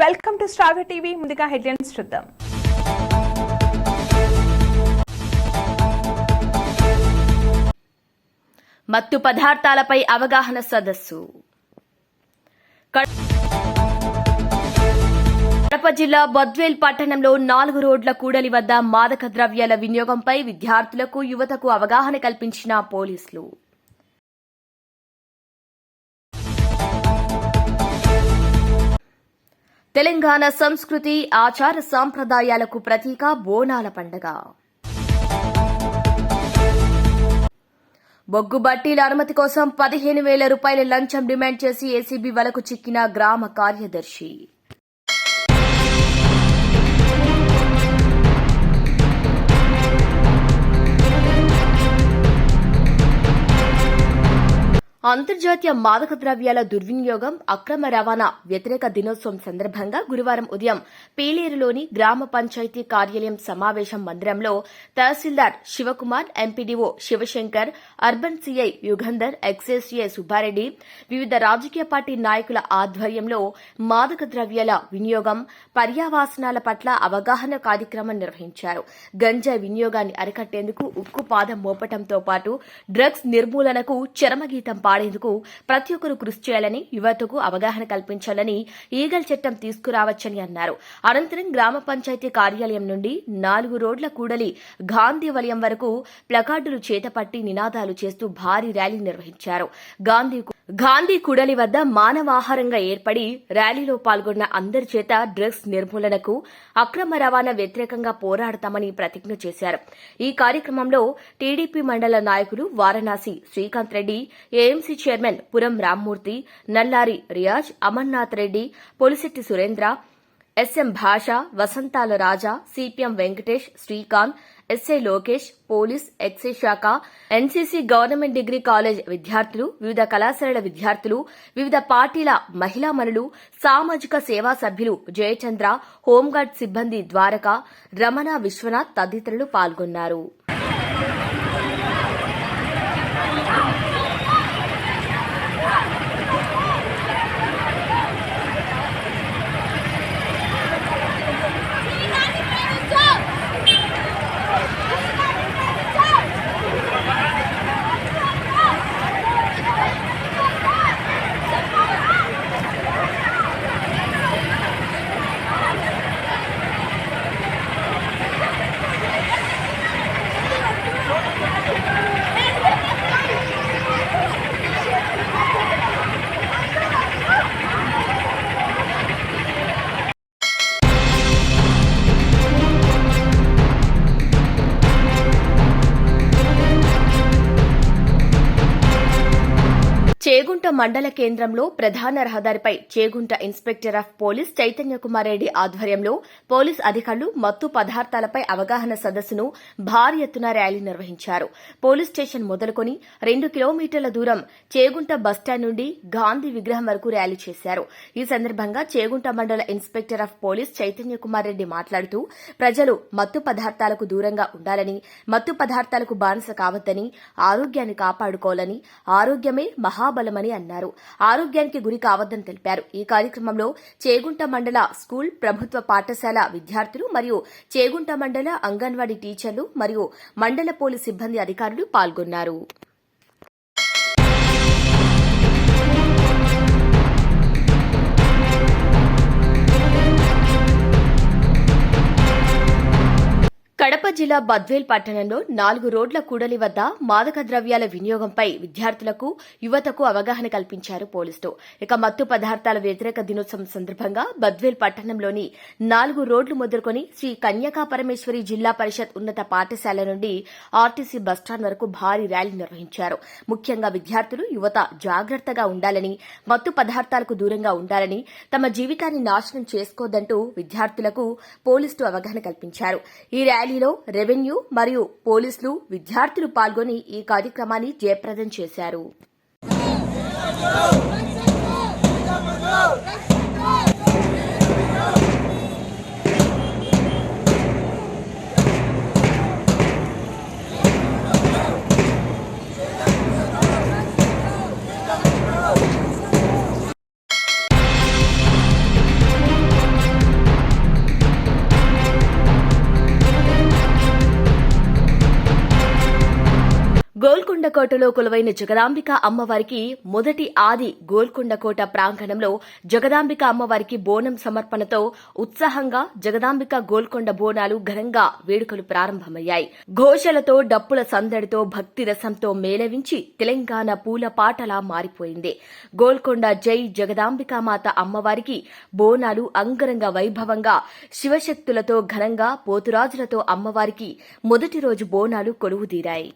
Welcome to Star TV. ముందుగా headlines చూద్దాం. మత్తు పదార్థాలపై అవగాహన సదస్సు. కడప జిల్లా బద్వేల్ పట్టణంలో నాలుగు రోడ్ల కూడలి వద్ద మాదక ద్రవ్యాల వినియోగంపై విద్యార్థులకు యువతకు అవగాహన కల్పించిన పోలీసులు. తెలంగాణ సంస్కృతి ఆచార సాంప్రదాయాలకు ప్రతీక బోనాల పండగ. బొగ్గు బట్టీల అనుమతి కోసం పదిహేను వేల రూపాయల లంచం డిమాండ్ చేసి ఏసీబీ వలకు చిక్కిన గ్రామ కార్యదర్శి. అంతర్జాతీయ మాదక ద్రవ్యాల దుర్వినియోగం అక్రమ రవాణా వ్యతిరేక దినోత్సవం సందర్భంగా గురువారం ఉదయం పేలేరులోని గ్రామ పంచాయతీ కార్యాలయం సమావేశం మందిరంలో tahsildar Shivakumar MPDO Shivashankar urban CI Yugandhar excise CI Subbareddy వివిధ రాజకీయ పార్టీ నాయకుల ఆధ్వర్యంలో మాదక ద్రవ్యాల వినియోగం పర్యావాసనాల పట్ల అవగాహన కార్యక్రమం నిర్వహించారు. గంజాయి వినియోగాన్ని అరికట్టేందుకు ఉక్కు పాదం మోపటంతో పాటు డ్రగ్స్ నిర్మూలనకు చరమగీతం పాడేందుకు ప్రతి ఒక్కరూ కృషి చేయాలని యువతకు అవగాహన కల్పించాలని ఈగల్ చట్టం తీసుకురావచ్చని అన్నారు. అనంతరం గ్రామ పంచాయతీ కార్యాలయం నుండి నాలుగు రోడ్ల కూడలి గాంధీ వలయం వరకు ప్లకార్డులు చేతపట్టి నినాదాలు చేస్తూ భారీ ర్యాలీ నిర్వహించారు. గాంధీ గాంధీ వద్ద మానవాహారంగా ఏర్పడి ర్యాలీలో పాల్గొన్న అందరి చేత డ్రగ్స్ నిర్మూలనకు అక్రమ రవాణా వ్యతిరేకంగా పోరాడతామని ప్రతిజ్ఞ చేశారు. ఈ కార్యక్రమంలో టీడీపీ మండల నాయకులు Varanasi Srikanth Reddy AMC chairman Puram Rammurthy Nallari Riyaz Amarnath Reddy Polisetti Surendra SM Basha Vasantala Raja CPM Venkatesh Srikanth SI Lokesh police excise శాఖ ఎన్సీసీ గవర్నమెంట్ డిగ్రీ కాలేజ్ విద్యార్థులు వివిధ కళాశాలల విద్యార్థులు వివిధ పార్టీల మహిళా మనులు సామాజిక సేవా సభ్యులు జయచంద్ర హోంగార్డ్ సిబ్బంది ద్వారక రమణ విశ్వనాథ్ తదితరులు పాల్గొన్నారు. చేగుంట మండల కేంద్రంలో ప్రధాన రహదారిపై Chegunta inspector of police Chaitanya Kumar Reddy ఆధ్వర్యంలో పోలీస్ అధికారులు మత్తు పదార్థాలపై అవగాహన సదస్సును భారీ ఎత్తున ర్యాలీ నిర్వహించారు. పోలీస్ స్టేషన్ మొదలుకొని రెండు కిలోమీటర్ల దూరం చేగుంట బస్టాండ్ నుండి గాంధీ విగ్రహం వరకు ర్యాలీ చేశారు. ఈ సందర్భంగా చేగుంట మండల inspector of police Chaitanya Kumar Reddy మాట్లాడుతూ ప్రజలు మత్తు పదార్థాలకు దూరంగా ఉండాలని మత్తు పదార్థాలకు బానిస కావద్దని ఆరోగ్యాన్ని కాపాడుకోవాలని ఆరోగ్యమే మహాబలమని అన్నారు. ఆరోగ్యానికి గురి కావద్దని తెలిపారు. ఈ కార్యక్రమంలో చేగుంట మండల స్కూల్ ప్రభుత్వ పాఠశాల విద్యార్థులు మరియు చేగుంట మండల అంగన్వాడీ టీచర్లు మరియు మండల పోలీస్ సిబ్బంది అధికారులు పాల్గొన్నారు. కడప జిల్లా బద్వేల్ పట్టణంలో నాలుగు రోడ్ల కూడలి వద్ద మాదక ద్రవ్యాల వినియోగంపై విద్యార్థులకు యువతకు అవగాహన కల్పించారు పోలీసులు. ఇక మత్తు పదార్థాల వ్యతిరేక దినోత్సవం సందర్భంగా బద్వేల్ పట్టణంలోని నాలుగు రోడ్లు మొదలుకొని శ్రీ కన్యకా పరమేశ్వరి జిల్లా పరిషత్ ఉన్నత పాఠశాల నుండి ఆర్టీసీ బస్టాండ్ వరకు భారీ ర్యాలీ నిర్వహించారు. ముఖ్యంగా విద్యార్థులు యువత జాగ్రత్తగా ఉండాలని మత్తు పదార్థాలకు దూరంగా ఉండాలని తమ జీవితాన్ని నాశనం చేసుకోదంటూ విద్యార్థులకు పోలీసులు అవగాహన కల్పించారు. ఈ ర్యాలీ ర్యాలీలో రెవెన్యూ మరియు పోలీసులు విద్యార్థులు పాల్గొని ఈ కార్యక్రమాన్ని జయప్రదం చేశారు. గోల్కొండకోటలో కొలువైన జగదాంబిక అమ్మవారికి మొదటి ఆది గోల్కొండ కోట ప్రాంగణంలో జగదాంబిక అమ్మవారికి బోనం సమర్పణతో ఉత్సాహంగా జగదాంబిక గోల్కొండ బోనాలు ఘనంగా వేడుకలు ప్రారంభమయ్యాయి. ఘోషలతో డప్పుల సందడితో భక్తి రసంతో మేళవించి తెలంగాణ పూల పాటలా మారిపోయింది. గోల్కొండ జై జగదాంబిక మాత అమ్మవారికి బోనాలు అంగరంగ వైభవంగా శివశక్తులతో ఘనంగా పోతురాజులతో అమ్మవారికి మొదటి రోజు బోనాలు కొలువుదీరాయి.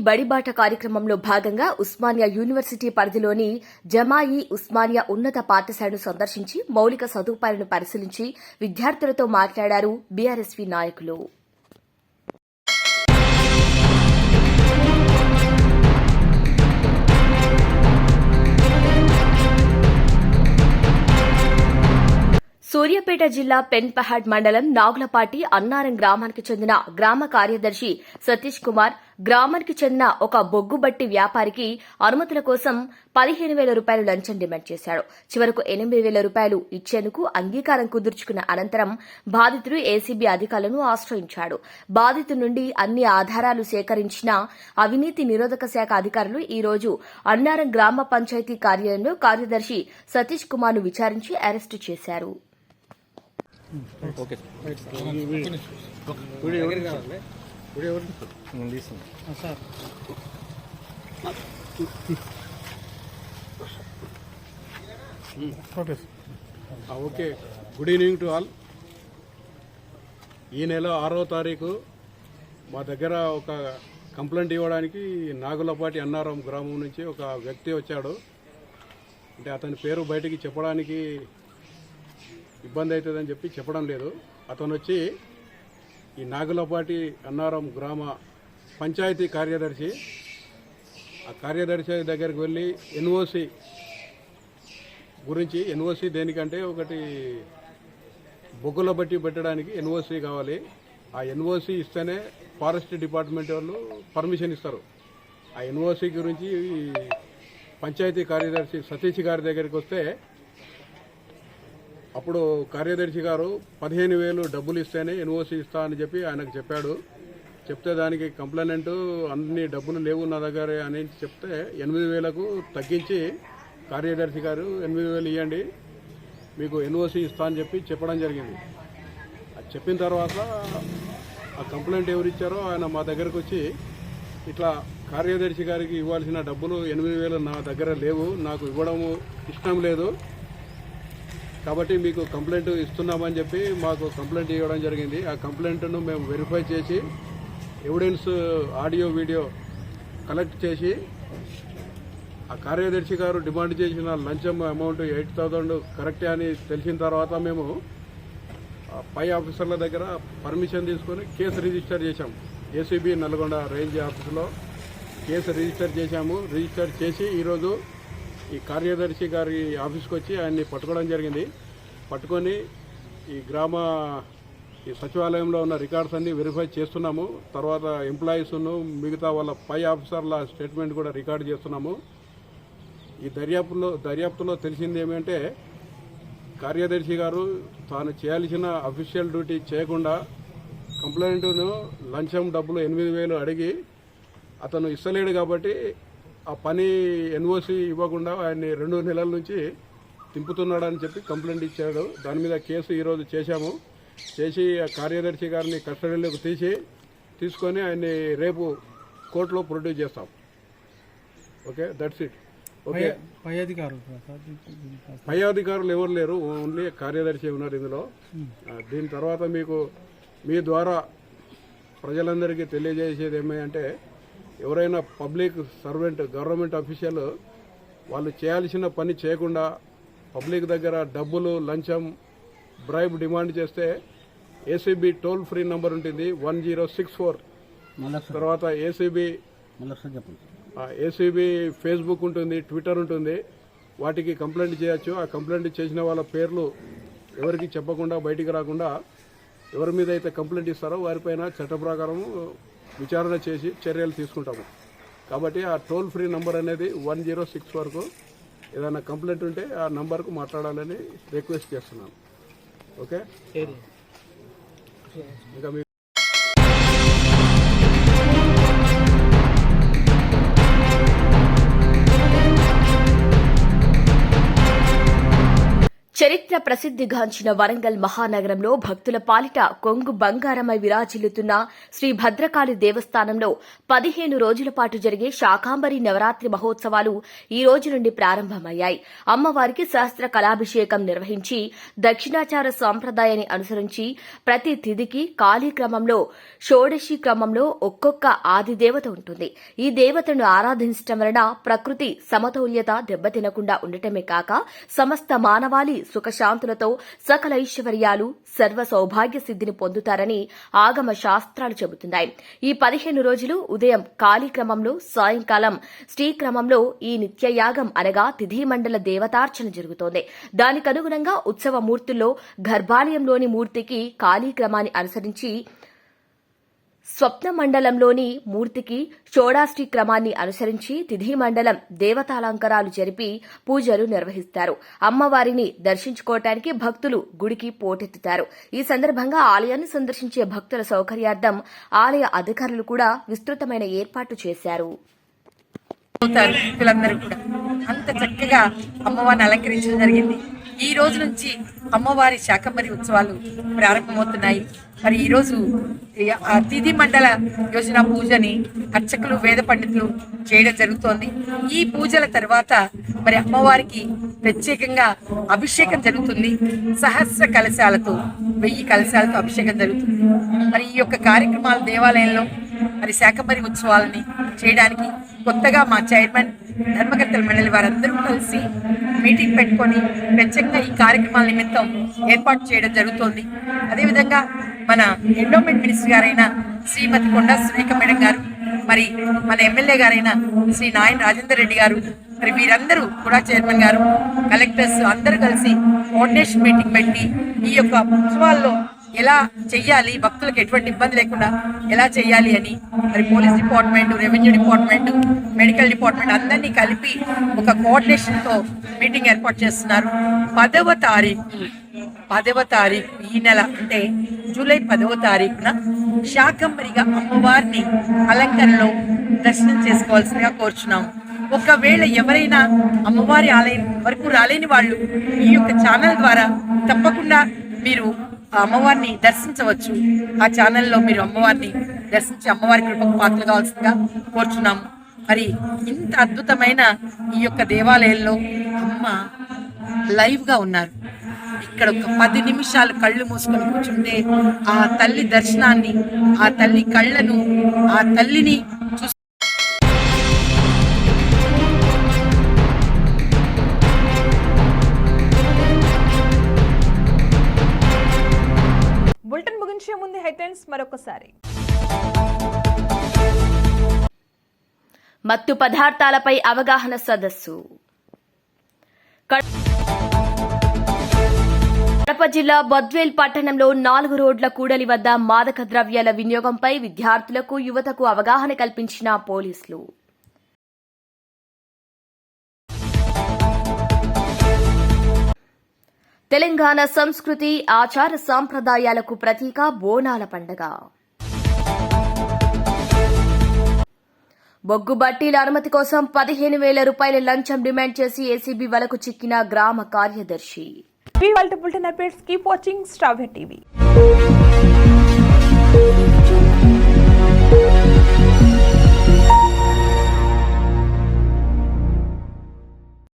బడిబాట కార్యక్రమంలో భాగంగా ఉస్మానియా యూనివర్సిటీ పరిధిలోని జమాయి ఉస్మానియా ఉన్నత పాఠశాలను సందర్శించి మౌలిక సదుపాయాలను పరిశీలించి విద్యార్థులతో మాట్లాడారు బీఆర్ఎస్వీ నాయకులు. సూర్యాపేట జిల్లా పెన్పహాడ్ మండలం నాగులపాటి అన్నారం గ్రామానికి చెందిన గ్రామ కార్యదర్శి సతీష్ కుమార్ గ్రామానికి చెందిన ఒక బొగ్గుబట్టి వ్యాపారికి అనుమతుల కోసం పదిహేను వేల రూపాయలు లంచం డిమాండ్ చేశాడు చివరకు ఎనిమిది వేల రూపాయలు ఇచ్చేందుకు అంగీకారం కుదుర్చుకున్న అనంతరం బాధితుడు ఏసీబీ అధికారులను ఆశ్రయించాడు. బాధితుడి నుండి అన్ని ఆధారాలు సేకరించిన అవినీతి నిరోధక శాఖ అధికారులు ఈ రోజు అన్నారం గ్రామ పంచాయతీ కార్యాలయంలో కార్యదర్శి సతీష్ కుమార్ను విచారించి అరెస్టు చేశారు. వీడియో ఎవరికి నేను తీస్తున్నాను sir. Okay okay. Good evening to all. ఈ నెల ఆరో తారీఖు మా దగ్గర ఒక కంప్లైంట్ ఇవ్వడానికి నాగులపాటి అన్నారం గ్రామం నుంచి ఒక వ్యక్తి వచ్చాడు. అంటే అతని పేరు బయటికి చెప్పడానికి ఇబ్బంది అవుతుందని చెప్పి చెప్పడం లేదు. అతను వచ్చి ఈ నాగులపాటి అన్నారం గ్రామ పంచాయతీ కార్యదర్శి. ఆ కార్యదర్శి దగ్గరికి వెళ్ళి ఎన్ఓసి గురించి ఎన్ఓసి దేనికంటే ఒకటి బొగ్గుల బట్టి పెట్టడానికి ఎన్ఓసి కావాలి. ఆ ఎన్ఓసి ఇస్తేనే ఫారెస్ట్ డిపార్ట్మెంట్ వాళ్ళు పర్మిషన్ ఇస్తారు. ఆ ఎన్ఓసి గురించి పంచాయతీ కార్యదర్శి సతీష్ గారి దగ్గరికి వస్తే అప్పుడు కార్యదర్శి గారు పదిహేను వేలు డబ్బులు ఇస్తేనే ఎన్ఓసి ఇస్తా అని చెప్పి ఆయనకు చెప్పాడు. చెప్తే దానికి కంప్లైనెంట్ అన్ని డబ్బులు లేవు నా దగ్గర అని చెప్తే ఎనిమిది వేలకు తగ్గించి కార్యదర్శి గారు ఎనిమిది వేలు ఇవ్వండి మీకు ఎన్ఓసి ఇస్తా అని చెప్పి చెప్పడం జరిగింది. అది చెప్పిన తర్వాత ఆ కంప్లైంట్ ఎవరు ఇచ్చారో ఆయన మా దగ్గరకు వచ్చి ఇట్లా కార్యదర్శి గారికి ఇవ్వాల్సిన డబ్బులు ఎనిమిది వేలు నా దగ్గర లేవు నాకు ఇవ్వడము ఇష్టం లేదు కాబట్టి మీకు కంప్లైంట్ ఇస్తున్నామని చెప్పి మాకు కంప్లైంట్ ఇవ్వడం జరిగింది. ఆ కంప్లైంట్ను మేము వెరిఫై చేసి ఎవిడెన్స్ ఆడియో వీడియో కలెక్ట్ చేసి ఆ కార్యదర్శి గారు డిమాండ్ చేసిన లంచం అమౌంట్ ఎయిట్ థౌజండ్ కరెక్టే అని తెలిసిన తర్వాత మేము పై ఆఫీసర్ల దగ్గర పర్మిషన్ తీసుకొని కేసు రిజిస్టర్ చేశాం. ఏసీబీ నల్గొండ రేంజ్ ఆఫీసులో కేసు రిజిస్టర్ చేశాము. రిజిస్టర్ చేసి ఈరోజు ఈ కార్యదర్శి గారి ఆఫీస్కి వచ్చి ఆయన్ని పట్టుకోవడం జరిగింది. పట్టుకొని ఈ గ్రామ ఈ సచివాలయంలో ఉన్న రికార్డ్స్ అన్ని వెరిఫై చేస్తున్నాము. తర్వాత ఎంప్లాయీస్ను మిగతా వాళ్ళ పై ఆఫీసర్ల స్టేట్మెంట్ కూడా రికార్డ్ చేస్తున్నాము. ఈ దర్యాప్తులో దర్యాప్తులో తెలిసింది ఏమంటే కార్యదర్శి గారు తాను చేయాల్సిన అఫీషియల్ డ్యూటీ చేయకుండా కంప్లైంట్ను లంచం డబ్బులు ఎనిమిది వేలు అడిగి అతను ఇస్తలేడు కాబట్టి ఆ పని ఎన్ఓసి ఇవ్వకుండా ఆయన్ని రెండు నెలల నుంచి తింపుతున్నాడని చెప్పి కంప్లైంట్ ఇచ్చాడు. దాని మీద కేసు ఈరోజు చేశాము. చేసి ఆ కార్యదర్శి గారిని కస్టడీలోకి తీసి తీసుకొని ఆయన్ని రేపు కోర్టులో ప్రొడ్యూస్ చేస్తాం. Okay that's it. ఓకే. పై అధికారులు పై అధికారులు ఎవరు లేరు ఓన్లీ కార్యదర్శి ఉన్నారు ఇందులో. దీని తర్వాత మీకు మీ ద్వారా ప్రజలందరికీ తెలియజేసేది ఏమంటే ఎవరైనా పబ్లిక్ సర్వెంట్ గవర్నమెంట్ అఫీషియల్ వాళ్ళు చేయాల్సిన పని చేయకుండా పబ్లిక్ దగ్గర డబ్బులు లంచం బ్రైబ్ డిమాండ్ చేస్తే ఏసీబీ టోల్ ఫ్రీ నంబర్ ఉంటుంది వన్ జీరో సిక్స్ ఫోర్. తర్వాత ఏసీబీ ఏసీబీ ఫేస్బుక్ ఉంటుంది ట్విట్టర్ ఉంటుంది. వాటికి కంప్లైంట్ చేయొచ్చు. ఆ కంప్లైంట్ చేసిన వాళ్ళ పేర్లు ఎవరికి చెప్పకుండా బయటికి రాకుండా ఎవరి మీద అయితే కంప్లైంట్ ఇస్తారో వారిపైన చట్ట ప్రకారం విచారణ చేసి చర్యలు తీసుకుంటాము. కాబట్టి ఆ టోల్ ఫ్రీ నంబర్ అనేది వన్ జీరో సిక్స్ వరకు ఏదైనా కంప్లైంట్ ఉంటే ఆ నంబర్కు మాట్లాడాలని రిక్వెస్ట్ చేస్తున్నాను. ఓకే? ఇంకా చరిత్ర ప్రసిద్ధిగాంచిన వరంగల్ మహానగరంలో భక్తుల పాలిట కొంగు బంగారమై విరాజిల్లుతున్న శ్రీ భద్రకాళి దేవస్థానంలో పదిహేను రోజుల పాటు జరిగే శాకాంబరి నవరాత్రి మహోత్సవాలు ఈ రోజు నుండి ప్రారంభమయ్యాయి. అమ్మవారికి శాస్త్ర కళాభిషేకం నిర్వహించి దక్షిణాచార సాంప్రదాయాన్ని అనుసరించి ప్రతి తిథికి కాళీ క్రమంలో షోడశి క్రమంలో ఒక్కొక్క ఆది దేవత ఉంటుంది. ఈ దేవతను ఆరాధించటం వలన ప్రకృతి సమతౌల్యత దెబ్బతినకుండా ఉండటమే కాక సమస్త మానవాళి సుఖశాంతులతో సకల ఐశ్వర్యాలు సర్వ సౌభాగ్య సిద్ధిని పొందుతారని ఆగమ శాస్త్రాలు చెబుతున్నాయి. ఈ పదిహేను రోజులు ఉదయం కాళీక్రమంలో సాయంకాలం శ్రీక్రమంలో ఈ నిత్యయాగం అనగా తిథి మండల దేవతార్చన జరుగుతోంది. దానికనుగుణంగా ఉత్సవ మూర్తుల్లో గర్భాలయంలోని మూర్తికి కాళీక్రమాన్ని అనుసరించి స్వప్న మండలంలోని మూర్తికి షోడాష్టి క్రమాన్ని అనుసరించి తిథి మండలం దేవతాలంకరాలు జరిపి పూజలు నిర్వహిస్తారు. అమ్మవారిని దర్శించుకోవటానికి భక్తులు గుడికి పోటెత్తుతారు. ఈ సందర్భంగా ఆలయాన్ని సందర్శించే భక్తుల సౌకర్యార్థం ఆలయ అధికారులు కూడా విస్తృతమైన ఏర్పాటు చేశారు. కూడా. అంత చక్కగా అమ్మవారిని అలంకరించడం జరిగింది. ఈ రోజు నుంచి అమ్మవారి శాకంబరి ఉత్సవాలు ప్రారంభమవుతున్నాయి. మరి ఈరోజు అతిథి మండల యోజన పూజని అర్చకులు వేద పండితులు చేయడం జరుగుతోంది. ఈ పూజల తర్వాత మరి అమ్మవారికి ప్రత్యేకంగా అభిషేకం జరుగుతుంది. సహస్ర కలశాలతో వెయ్యి కలశాలతో అభిషేకం జరుగుతుంది. మరి ఈ యొక్క కార్యక్రమాలు దేవాలయంలో మరి శాకంబరి ఉత్సవాలని చేయడానికి కొత్తగా మా చైర్మన్ ధర్మకర్తల మండలి వారందరూ కలిసి మీటింగ్ పెట్టుకొని ప్రత్యేకంగా ఈ కార్యక్రమాల నిమిత్తం ఏర్పాటు చేయడం జరుగుతోంది. అదేవిధంగా మన ఎండోమెంట్ మినిస్టర్ గారైన శ్రీమతి కొండా సురేఖ మేడం గారు మరి మన ఎమ్మెల్యే గారైన శ్రీ నాయన్ రాజేందర్ రెడ్డి గారు మరి మీరందరూ కూడా చైర్మన్ గారు కలెక్టర్స్ అందరూ కలిసి కోఆర్డినేషన్ మీటింగ్ పెట్టి ఈ యొక్క ఉత్సవాల్లో ఎలా చెయ్యాలి? భక్తులకు ఎటువంటి ఇబ్బంది లేకుండా ఎలా చెయ్యాలి అని? మరి police department revenue department medical department అందరినీ కలిపి ఒక కోఆర్డినేషన్తో మీటింగ్ ఏర్పాటు చేస్తున్నారు. పదవ తారీఖు పదవ తారీఖు ఈ నెల అంటే జూలై పదవ తారీఖున శాకంబరిగా అమ్మవారిని అలంకరణలో దర్శనం చేసుకోవాల్సిందిగా కోరుచున్నాం ఒకవేళ ఎవరైనా అమ్మవారి ఆలయం వరకు రాలేని వాళ్ళు ఈ యొక్క ఛానల్ ద్వారా తప్పకుండా మీరు అమ్మవారిని దర్శించవచ్చు. ఆ ఛానల్లో మీరు అమ్మవారిని దర్శించి అమ్మవారి కృపకు పాత్రలు కావాల్సిందిగా కోరుచున్నాము. మరి ఇంత అద్భుతమైన ఈ యొక్క దేవాలయంలో అమ్మ లైవ్గా ఉన్నారు. ఇక్కడ ఒక పది నిమిషాలు కళ్ళు మూసుకొని కూర్చుంటే ఆ తల్లి దర్శనాన్ని ఆ తల్లి కళ్ళను ఆ తల్లిని మరొకసారి. మత్తు పదార్థాలపై అవగాహన సదస్సు. కడప జిల్లా బద్వేల్ పట్టణంలో నాలుగు రోడ్ల కూడలి వద్ద మాదక ద్రవ్యాల వినియోగంపై విద్యార్థులకు యువతకు అవగాహన కల్పించిన పోలీసులు. తెలంగాణ సంస్కృతి ఆచార సాంప్రదాయాలకు ప్రతీక బోనాల పండగ. బొగ్గు బట్టీల అనుమతి కోసం పదిహేను వేల రూపాయల లంచం డిమాండ్ చేసి ఏసీబీ వలకు చిక్కిన గ్రామ కార్యదర్శి. ఇవి వాళ్ళ కీప్ వాచింగ్ టీవీ.